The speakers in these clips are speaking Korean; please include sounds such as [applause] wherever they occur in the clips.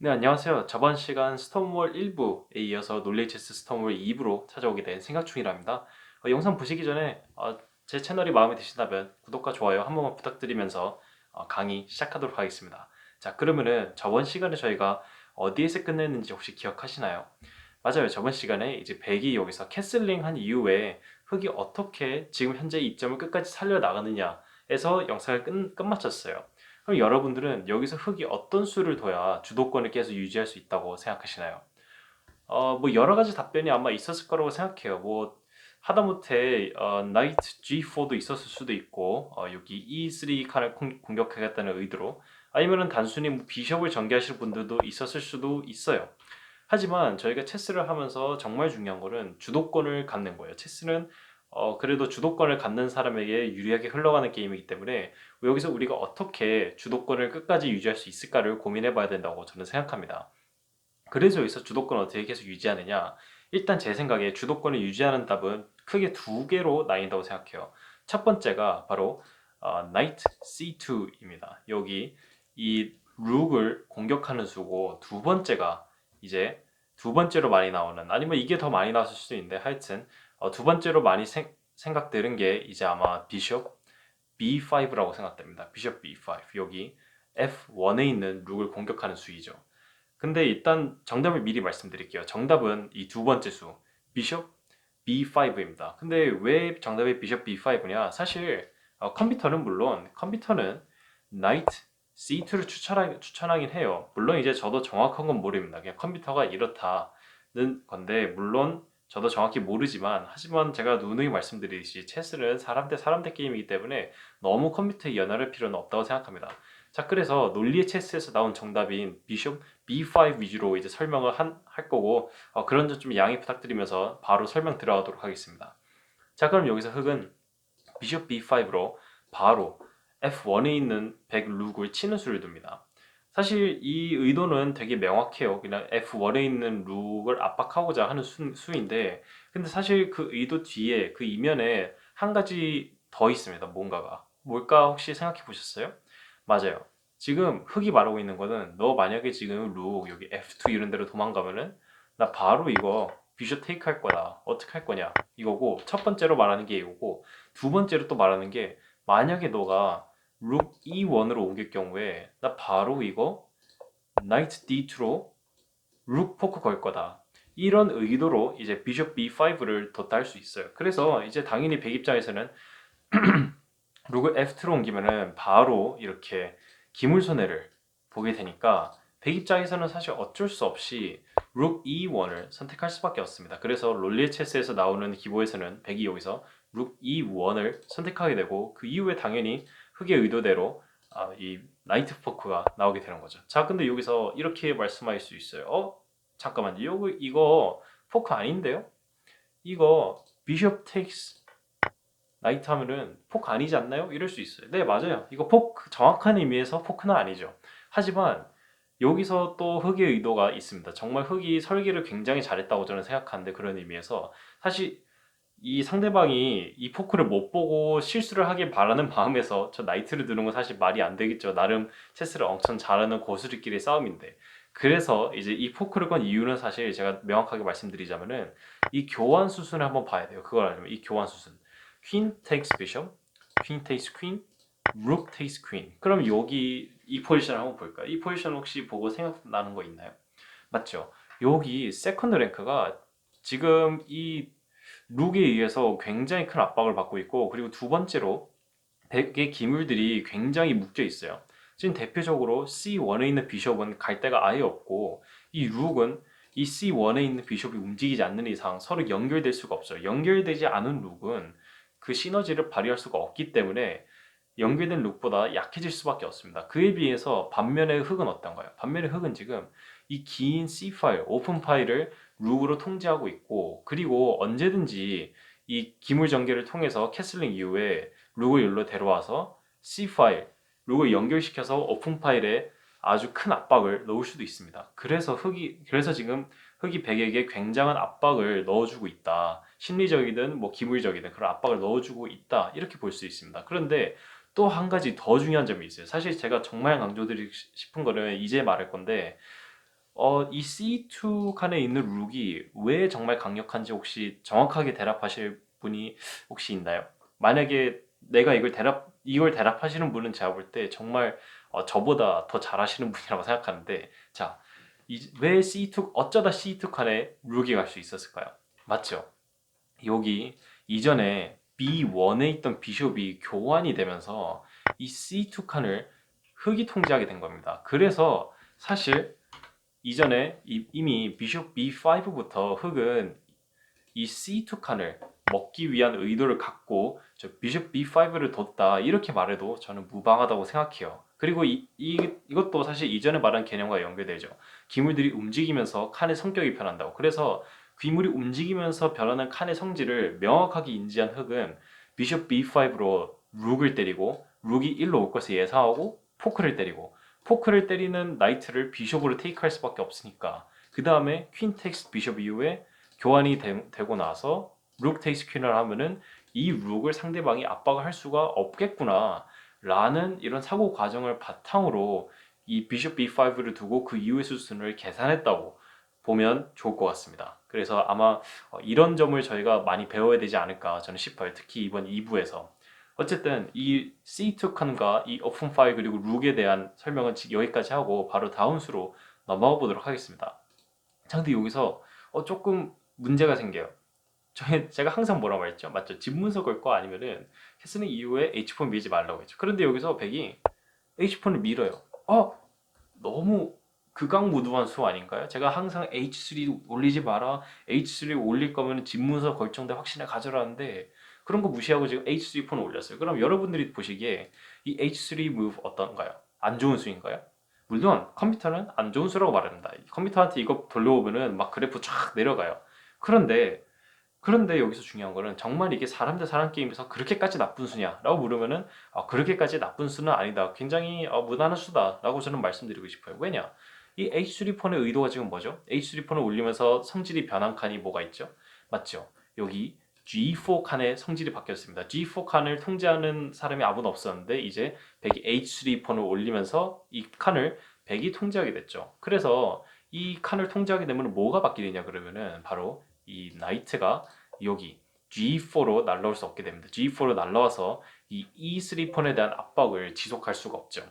네, 안녕하세요. 저번 시간 스톰월 1부에 이어서 논리체스 스톰월 2부로 찾아오게 된 생각충이랍니다. 어, 영상 보시기 전에 어, 제 채널이 마음에 드신다면 구독과 좋아요 한 번만 부탁드리면서 어, 강의 시작하도록 하겠습니다. 자, 그러면은 저번 시간에 저희가 어디에서 끝냈는지 혹시 기억하시나요? 맞아요. 저번 시간에 이제 백이 여기서 캐슬링 한 이후에 흑이 어떻게 지금 현재 이점을 끝까지 살려 나가느냐에서 영상을 끝, 끝마쳤어요. 그럼 여러분들은 여기서 흑이 어떤 수를 둬야 주도권을 계속 유지할 수 있다고 생각하시나요? 어, 뭐 여러 가지 답변이 아마 있었을 거라고 생각해요. 뭐 하다못해 어, 나이트 G4도 있었을 수도 있고 어, 여기 E3 칸을 공, 공격하겠다는 의도로 아니면은 단순히 뭐 비숍을 전개하실 분들도 있었을 수도 있어요. 하지만 저희가 체스를 하면서 정말 중요한 거는 주도권을 갖는 거예요. 체스는 어, 그래도 주도권을 갖는 사람에게 유리하게 흘러가는 게임이기 때문에 여기서 우리가 어떻게 주도권을 끝까지 유지할 수 있을까를 고민해 봐야 된다고 저는 생각합니다. 그래서 여기서 주도권을 어떻게 계속 유지하느냐? 일단 제 생각에 주도권을 유지하는 답은 크게 두 개로 나뉜다고 생각해요. 첫 번째가 바로 어, Knight C2입니다. 여기 이 룩을 공격하는 수고 두 번째가 이제 두 번째로 많이 나오는 아니면 이게 더 많이 나왔을 수도 있는데 하여튼 어, 두 번째로 많이 생, 생각되는 게 이제 아마 비숍 B5라고 생각됩니다. 비숍 B5 여기 F1에 있는 룩을 공격하는 수이죠. 근데 일단 정답을 미리 말씀드릴게요. 정답은 이 두 번째 수 비숍 B5입니다. 근데 왜 정답이 비숍 B5냐? 사실 어, 컴퓨터는 물론 컴퓨터는 나이트 C2를 추천하, 추천하긴 해요. 물론 이제 저도 정확한 건 모릅니다. 그냥 컴퓨터가 이렇다는 건데 물론 저도 정확히 모르지만 하지만 제가 누누이 말씀드리듯이 체스는 사람 대 사람 대 게임이기 때문에 너무 컴퓨터에 연연할 필요는 없다고 생각합니다. 자 그래서 논리의 체스에서 나온 정답인 비숍 B5 위주로 이제 설명을 한, 할 거고 어, 그런 점 좀 양해 부탁드리면서 바로 설명 들어가도록 하겠습니다. 자 그럼 여기서 흑은 비숍 B5로 바로 F1에 있는 100 룩을 치는 수를 둡니다. 사실 이 의도는 되게 명확해요. 그냥 F1에 있는 룩을 압박하고자 하는 수, 수인데, 근데 사실 그 의도 뒤에, 그 이면에 한 가지 더 있습니다. 뭔가가. 뭘까 혹시 생각해 보셨어요? 맞아요. 지금 흑이 말하고 있는 거는 너 만약에 지금 룩 여기 F2 이런 데로 도망가면은 나 바로 이거 비숍 테이크 할 거다. 어떻게 할 거냐? 이거고 첫 번째로 말하는 게 이거고 두 번째로 또 말하는 게 만약에 너가 룩 E1으로 옮길 경우에 나 바로 이거 나이트 D2로 룩 포크 걸 거다. 이런 의도로 이제 비숍 B5를 더딸수 있어요. 그래서 이제 당연히 백 입장에서는 [clears throat] 룩을 F2로 옮기면은 바로 이렇게 기물 손해를 보게 되니까 백 입장에서는 사실 어쩔 수 없이 룩 E1을 선택할 수밖에 없습니다. 그래서 롤리 체스에서 나오는 기보에서는 백이 여기서 룩 E1을 선택하게 되고 그 이후에 당연히 흑의 의도대로 아, 이 나이트 포크가 나오게 되는 거죠. 자, 근데 여기서 이렇게 말씀하실 수 있어요. 어? 잠깐만요. 이거, 이거 포크 아닌데요? 이거 비숍 테이크스 나이트 하면은 포크 아니지 않나요? 이럴 수 있어요. 네, 맞아요. 이거 포크 정확한 의미에서 포크는 아니죠. 하지만 여기서 또 흑의 의도가 있습니다. 정말 흑이 설계를 굉장히 잘했다고 저는 생각하는데 그런 의미에서 사실 이 상대방이 이 포크를 못 보고 실수를 하길 바라는 [laughs] 마음에서 저 나이트를 두는 건 사실 말이 안 되겠죠. 나름 체스를 엄청 잘하는 고수들끼리 싸움인데. 그래서 이제 이 포크를 건 이유는 사실 제가 명확하게 말씀드리자면은 이 교환 수순을 한번 봐야 돼요. 그걸 알려면 이 교환 수순. 퀸 takes bishop, 퀸 takes queen, rook takes queen. 그럼 여기 이 포지션을 한번 볼까요? 이 포지션 혹시 보고 생각나는 거 있나요? 맞죠? 여기 세컨드 랭크가 지금 이 룩에 의해서 굉장히 큰 압박을 받고 있고 그리고 두 번째로 백의 기물들이 굉장히 묶여 있어요. 지금 대표적으로 C1에 있는 비숍은 갈 데가 아예 없고 이 룩은 이 C1에 있는 비숍이 움직이지 않는 이상 서로 연결될 수가 없어요. 연결되지 않은 룩은 그 시너지를 발휘할 수가 없기 때문에 연결된 룩보다 약해질 수밖에 없습니다. 그에 비해서 반면의 흑은 어떤가요? 반면의 흑은 지금 이 긴 C 파일, 오픈 파일을 룩으로 통제하고 있고 그리고 언제든지 이 기물 전개를 통해서 캐슬링 이후에 룩을 여기로 데려와서 C 파일, 룩을 연결시켜서 오픈 파일에 아주 큰 압박을 넣을 수도 있습니다. 그래서 흑이 그래서 지금 흑이 백에게 굉장한 압박을 넣어주고 있다. 심리적이든 뭐 기물적이든 그런 압박을 넣어주고 있다. 이렇게 볼 수 있습니다. 그런데 또 한 가지 더 중요한 점이 있어요. 사실 제가 정말 강조드리고 싶은 거는 이제 말할 건데 어, 이 C2 칸에 있는 룩이 왜 정말 강력한지 혹시 정확하게 대답하실 분이 혹시 있나요? 만약에 내가 이걸 대답 이걸 대답하시는 분은 제가 볼 때 정말 어, 저보다 더 잘하시는 [laughs] 분이라고 생각하는데 자, 이, 왜 C2 어쩌다 C2 칸에 룩이 갈 수 있었을까요? 맞죠? 여기 이전에 B1에 있던 비숍이 교환이 되면서 이 C2 칸을 흑이 통제하게 된 겁니다. 그래서 사실 이전에 이- 이미 비숍 B5부터 흑은 이 C2 칸을 먹기 위한 의도를 갖고 저 비숍 B5를 뒀다 이렇게 말해도 저는 무방하다고 생각해요. 그리고 이, 이, 이것도 사실 이전에 말한 개념과 연결되죠. 기물들이 움직이면서 칸의 성격이 변한다고. 그래서 귀물이 움직이면서 변하는 칸의 성질을 명확하게 인지한 흑은 비숍 B5로 룩을 때리고 룩이 1로 올 것을 예상하고 포크를 때리고 포크를 때리는 나이트를 비숍으로 테이크할 수밖에 없으니까 그 다음에 퀸 텍스 비숍 이후에 교환이 되, 고 나서 룩 테이스 퀸을 하면은 이 룩을 상대방이 압박을 할 수가 없겠구나 라는 이런 사고 과정을 바탕으로 이 비숍 B5를 두고 그 이후의 수순을 계산했다고 보면 좋을 것 같습니다. 그래서 아마 어, 이런 점을 저희가 많이 배워야 되지 않을까 저는 싶어요. 특히 이번 2부에서. 어쨌든 이 C2 칸과 이 오픈 파일 그리고 룩에 대한 설명은 지- 여기까지 하고 바로 다음 수로 넘어가 보도록 하겠습니다. 자, 근데 여기서 어, 조금 문제가 생겨요. 저희 제가 항상 뭐라고 했죠? 맞죠? 집문서 걸 거 아니면은 캐스는 이후에 H4 밀지 말라고 했죠. 그런데 여기서 백이 H4를 밀어요. 어? 너무 극악무도한 수 아닌가요? 제가 항상 H3 올리지 마라. H3 올릴 거면 집문서 걸정대 확신을 가져라는데 그런 거 무시하고 지금 H3 폰을 올렸어요. 그럼 여러분들이 보시기에 이 H3 move 어떤가요? 안 좋은 수인가요? 물론 컴퓨터는 안 좋은 수라고 말합니다. 컴퓨터한테 이거 돌려오면은 막 그래프 쫙 내려가요. 그런데 그런데 여기서 중요한 거는 정말 이게 사람 대 사람 게임에서 그렇게까지 나쁜 수냐라고 물으면은 아, 그렇게까지 나쁜 수는 아니다. 굉장히 어, 무난한 수다라고 저는 말씀드리고 싶어요. 왜냐? 이 H3 폰의 의도가 지금 뭐죠? H3 폰을 올리면서 성질이 변한 칸이 뭐가 있죠? 맞죠? 여기 G4 칸의 성질이 바뀌었습니다. G4 칸을 통제하는 사람이 아무도 없었는데 이제 100이 H3 폰을 올리면서 이 칸을 100이 통제하게 됐죠. 그래서 이 칸을 통제하게 되면 뭐가 바뀌느냐 그러면은 바로 이 나이트가 여기 G4로 날라올 수 없게 됩니다. G4로 날라와서 이 E3 폰에 대한 압박을 지속할 수가 없죠.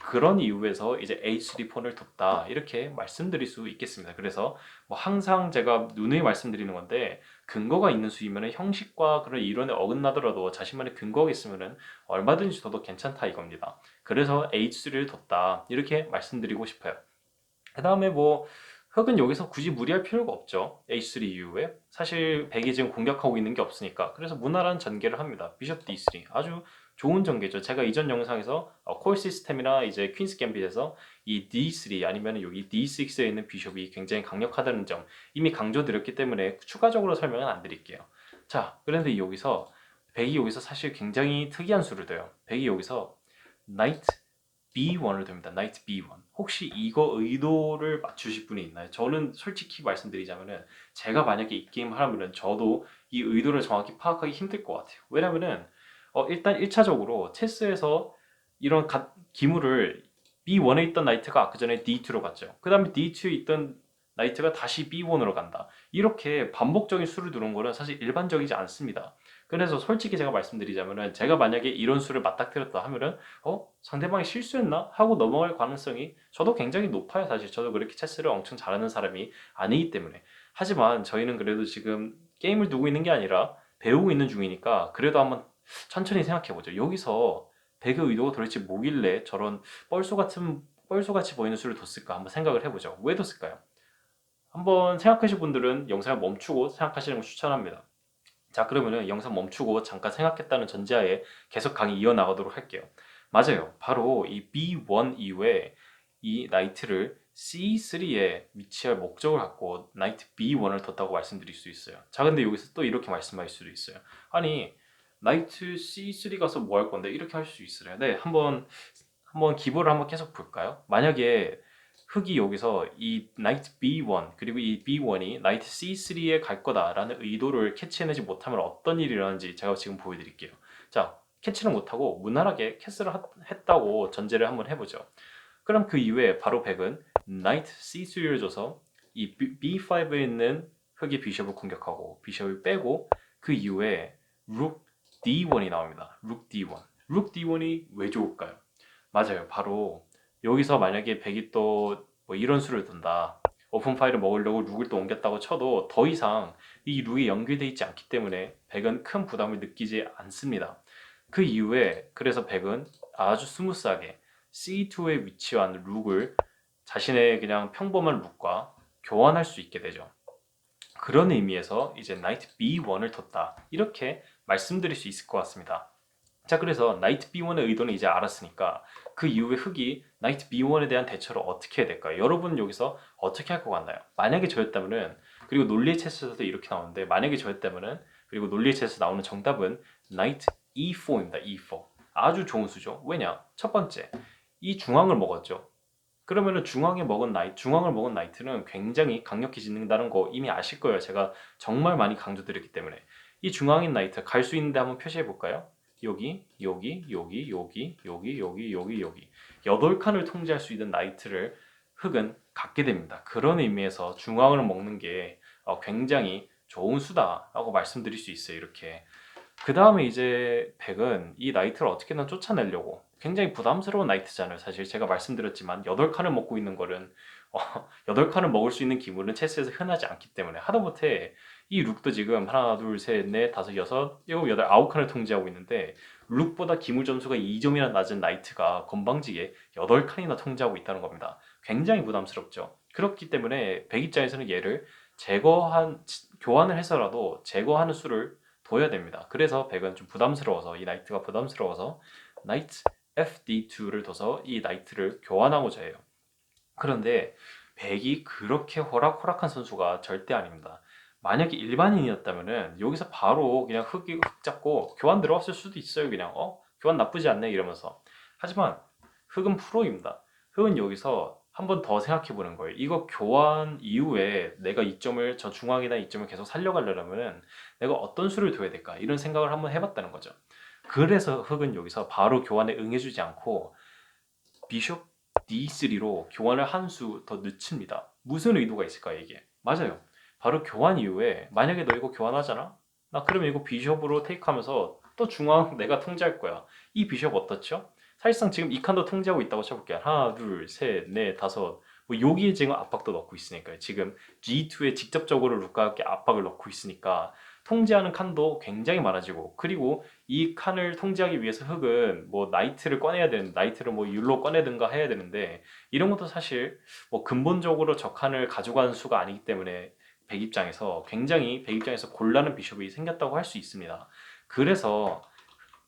그런 이유에서 이제 H3 폰을 뒀다 이렇게 말씀드릴 수 있겠습니다. 그래서 뭐 항상 제가 누누이 말씀드리는 건데 근거가 있는 수이면 형식과 그런 이론에 어긋나더라도 자신만의 근거가 있으면 얼마든지 둬도 괜찮다 이겁니다. 그래서 H3를 뒀다 이렇게 말씀드리고 싶어요. 그 다음에 뭐 흑은 여기서 굳이 무리할 필요가 없죠. H3 이후에 사실 백이 지금 공격하고 있는 게 없으니까 그래서 무난한 전개를 합니다. 비숍 D3 아주 좋은 전개죠. 제가 이전 영상에서 어, 콜 시스템이나 이제 퀸스 갬빗에서 이 D3 아니면 여기 D6에 있는 비숍이 굉장히 강력하다는 점 이미 강조드렸기 때문에 추가적으로 설명은 안 드릴게요. 자, 그런데 여기서 백이 여기서 사실 굉장히 특이한 수를 둬요. 백이 여기서 나이트 B1을 둡니다. 나이트 B1. 혹시 이거 의도를 맞추실 분이 있나요? 저는 솔직히 말씀드리자면은 제가 만약에 이 게임을 하면은 저도 이 의도를 정확히 파악하기 힘들 것 같아요. 왜냐면은 어, 일단 1차적으로 체스에서 이런 가- 기물을 B1에 있던 나이트가 아까 전에 D2로 갔죠. 그 다음에 D2에 있던 나이트가 다시 B1으로 간다. 이렇게 반복적인 수를 두는 거는 사실 일반적이지 않습니다. 그래서 솔직히 제가 말씀드리자면은 제가 만약에 이런 수를 맞닥뜨렸다 하면은 어 상대방이 실수했나 하고 넘어갈 가능성이 저도 굉장히 높아요 사실 저도 그렇게 체스를 엄청 잘하는 사람이 아니기 때문에 하지만 저희는 그래도 지금 게임을 두고 있는 게 아니라 배우고 있는 중이니까 그래도 한번 천천히 생각해 보죠 여기서 백의 의도가 도대체 뭐길래 저런 뻘소 같은 뻘소 같이 보이는 수를 뒀을까 한번 생각을 해보죠 왜 뒀을까요 한번 생각하실 분들은 영상을 멈추고 생각하시는 걸 추천합니다 자 그러면은 영상 멈추고 잠깐 생각했다는 전제하에 계속 강의 이어나가도록 할게요. 맞아요. 바로 이 B1 이후에 이 나이트를 C3에 위치할 목적을 갖고 나이트 B1을 뒀다고 말씀드릴 수 있어요. 자 근데 여기서 또 이렇게 말씀하실 수도 있어요. 아니 나이트 C3 가서 뭐 할 건데 이렇게 할 수 있어요. 네 한번 한번 기보를 한번 계속 볼까요? 만약에 흑이 여기서 이 나이트 B1 그리고 이 B1이 나이트 C3에 갈 거다라는 의도를 캐치해내지 못하면 어떤 일이 일어나는지 제가 지금 보여드릴게요. 자, 캐치를 못하고 무난하게 캐스를 하- 했다고 전제를 한번 해보죠. 그럼 그 이후에 바로 백은 나이트 C3를 줘서 이 B5에 있는 흑의 비숍을 공격하고 비숍을 빼고 그 이후에 룩 D1이 나옵니다. 룩 D1. 룩 D1이 왜 좋을까요? 맞아요. 바로 여기서 만약에 백이 또 뭐 이런 수를 둔다. 오픈 파일을 먹으려고 룩을 또 옮겼다고 쳐도 더 이상 이 룩이 연결되어 있지 않기 때문에 백은 큰 부담을 느끼지 않습니다. 그 이후에 그래서 백은 아주 스무스하게 C2에 위치한 룩을 자신의 그냥 평범한 룩과 교환할 수 있게 되죠. 그런 의미에서 이제 나이트 B1을 뒀다. 이렇게 말씀드릴 수 있을 것 같습니다. 자, 그래서 나이트 B1의 의도는 이제 알았으니까 그 이후에 흑이 나이트 B1에 대한 대처를 어떻게 해야 될까요? 여러분 여기서 어떻게 할 것 같나요? 만약에 저였다면은 그리고 논리의 체스에서도 이렇게 나오는데 만약에 저였다면은 그리고 논리의 체스에서 나오는 정답은 나이트 E4입니다. E4. 아주 좋은 수죠. 왜냐? 첫 번째, 이 중앙을 먹었죠. 그러면은 중앙에 먹은 나이, 중앙을 먹은 나이트는 굉장히 강력해진다는 거 이미 아실 거예요. 제가 정말 많이 강조드렸기 때문에 이 중앙인 나이트 갈 수 있는데 한번 표시해 볼까요? 여기, 여기, 여기, 여기, 여기, 여기, 여기, 여기 여덟 칸을 통제할 수 있는 나이트를 흑은 갖게 됩니다. 그런 의미에서 중앙을 먹는 게 어, 굉장히 좋은 수다라고 말씀드릴 수 있어요. 이렇게 그 다음에 이제 백은 이 나이트를 어떻게든 쫓아내려고 굉장히 부담스러운 나이트잖아요. 사실 제가 말씀드렸지만 8칸을 먹고 있는 거는 어, [laughs] 8칸을 먹을 수 있는 기물은 체스에서 흔하지 않기 때문에 하다못해 이 룩도 지금 하나, 둘, 셋, 넷, 다섯, 여섯, 일곱, 여덟, 아홉 칸을 통제하고 있는데 룩보다 기물 점수가 2점이나 낮은 나이트가 건방지게 8칸이나 통제하고 있다는 겁니다. 굉장히 부담스럽죠. 그렇기 때문에 백 입장에서는 얘를 제거한 교환을 해서라도 제거하는 수를 둬야 됩니다. 그래서 백은 좀 부담스러워서 이 나이트가 부담스러워서 나이트 FD2를 둬서 이 나이트를 교환하고자 해요. 그런데 백이 그렇게 호락호락한 선수가 절대 아닙니다. 만약에 일반인이었다면은 여기서 바로 그냥 흑이 흑 잡고 교환 들어갔을 수도 있어요. 그냥 어 교환 나쁘지 않네 이러면서. 하지만 흑은 프로입니다. 흑은 여기서 한 번 더 생각해 보는 거예요. 이거 교환 이후에 내가 이점을 저 중앙이나 이점을 계속 살려가려면은 내가 어떤 수를 둬야 될까 이런 생각을 한번 해봤다는 거죠. 그래서 흑은 여기서 바로 교환에 응해주지 않고 비숍 D3로 교환을 한 수 더 늦춥니다. 무슨 의도가 있을까요 이게? 맞아요. 바로 교환 이후에 만약에 너 이거 교환하잖아? 나 그러면 이거 비숍으로 테이크하면서 또 중앙 [laughs] 내가 통제할 거야. 이 비숍 어떻죠? 사실상 지금 이 칸도 통제하고 있다고 쳐볼게요. 하나, 둘, 셋, 넷, 다섯. 뭐 여기에 지금 압박도 넣고 있으니까요. 지금 G2에 직접적으로 루카에게 압박을 넣고 있으니까 통제하는 칸도 굉장히 많아지고 그리고 이 칸을 통제하기 위해서 흑은 뭐 나이트를 꺼내야 되는 나이트를 뭐 율로 꺼내든가 해야 되는데 이런 것도 사실 뭐 근본적으로 저 칸을 가져가는 수가 아니기 때문에 백 입장에서 굉장히 백 입장에서 곤란한 비숍이 생겼다고 할 수 있습니다. 그래서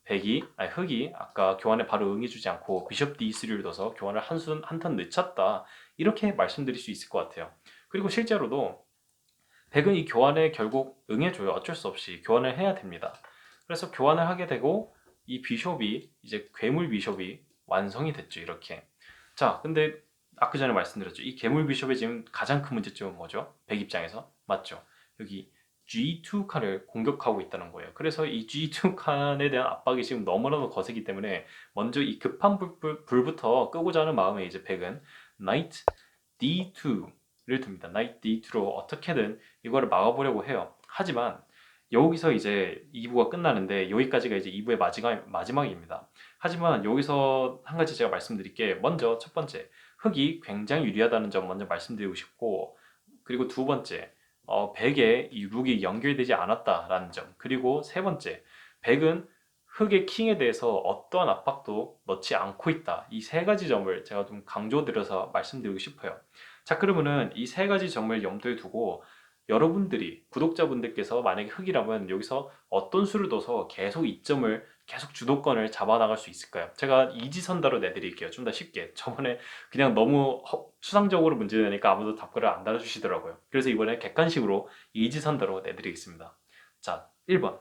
백이 아니 흑이 아까 교환에 바로 응해주지 않고 비숍 D3를 둬서 교환을 한순 한 턴 늦췄다 이렇게 말씀드릴 수 있을 것 같아요. 그리고 실제로도 백은 이 교환에 결국 응해줘요. 어쩔 수 없이 교환을 해야 됩니다. 그래서 교환을 하게 되고 이 비숍이 이제 괴물 비숍이 완성이 됐죠. 이렇게. 자, 근데 아까 전에 말씀드렸죠. 이 괴물 비숍의 지금 가장 큰 문제점은 뭐죠? 백 입장에서 맞죠? 여기 G2 칸을 공격하고 있다는 거예요. 그래서 이 G2 [laughs] 칸에 대한 압박이 지금 너무나도 거세기 때문에 먼저 이 급한 불, 부터 끄고자 하는 마음에 이제 백은 Knight D2를 둡니다. Knight D2로 어떻게든 이거를 막아보려고 해요. 하지만 여기서 이제 2부가 끝나는데 여기까지가 이제 2부의 마지막, 마지막입니다. 하지만 여기서 한 가지 제가 말씀드릴 게 먼저 첫 번째 흑이 굉장히 유리하다는 점 먼저 말씀드리고 싶고 그리고 두 번째 어, 백에 이 룩이 연결되지 않았다라는 점. 그리고 세 번째 백은 흑의 킹에 대해서 어떠한 압박도 넣지 않고 있다. 이 세 가지 점을 제가 좀 강조드려서 말씀드리고 싶어요. 자 그러면은 이 세 가지 점을 염두에 두고 여러분들이 구독자분들께서 만약에 흑이라면 여기서 어떤 수를 둬서 계속 이점을 계속 주도권을 잡아나갈 수 있을까요? 제가 이지선다로 내드릴게요. 좀 더 쉽게. 저번에 그냥 너무 허- 추상적으로 문제 내니까 아무도 답글을 안 달아주시더라고요. 그래서 이번에 객관식으로 이지선다로 내드리겠습니다. 자, 1번.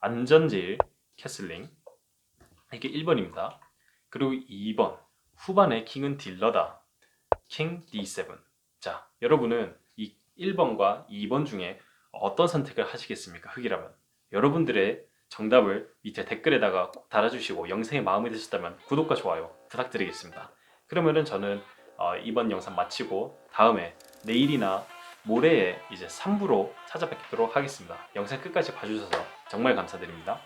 안전질 캐슬링. 이게 1번입니다. 그리고 2번. 후반에 킹은 딜러다. 킹 D7. 자, 여러분은 이 1번과 2번 중에 어떤 선택을 하시겠습니까? 흑이라면. 여러분들의 정답을 밑에 댓글에다가 꼭 달아주시고 영상이 마음에 드셨다면 구독과 좋아요 부탁드리겠습니다. 그러면은 저는 어, 이번 영상 마치고 다음에 내일이나 모레에 이제 3부로 찾아뵙도록 하겠습니다. 영상 끝까지 봐주셔서 정말 감사드립니다.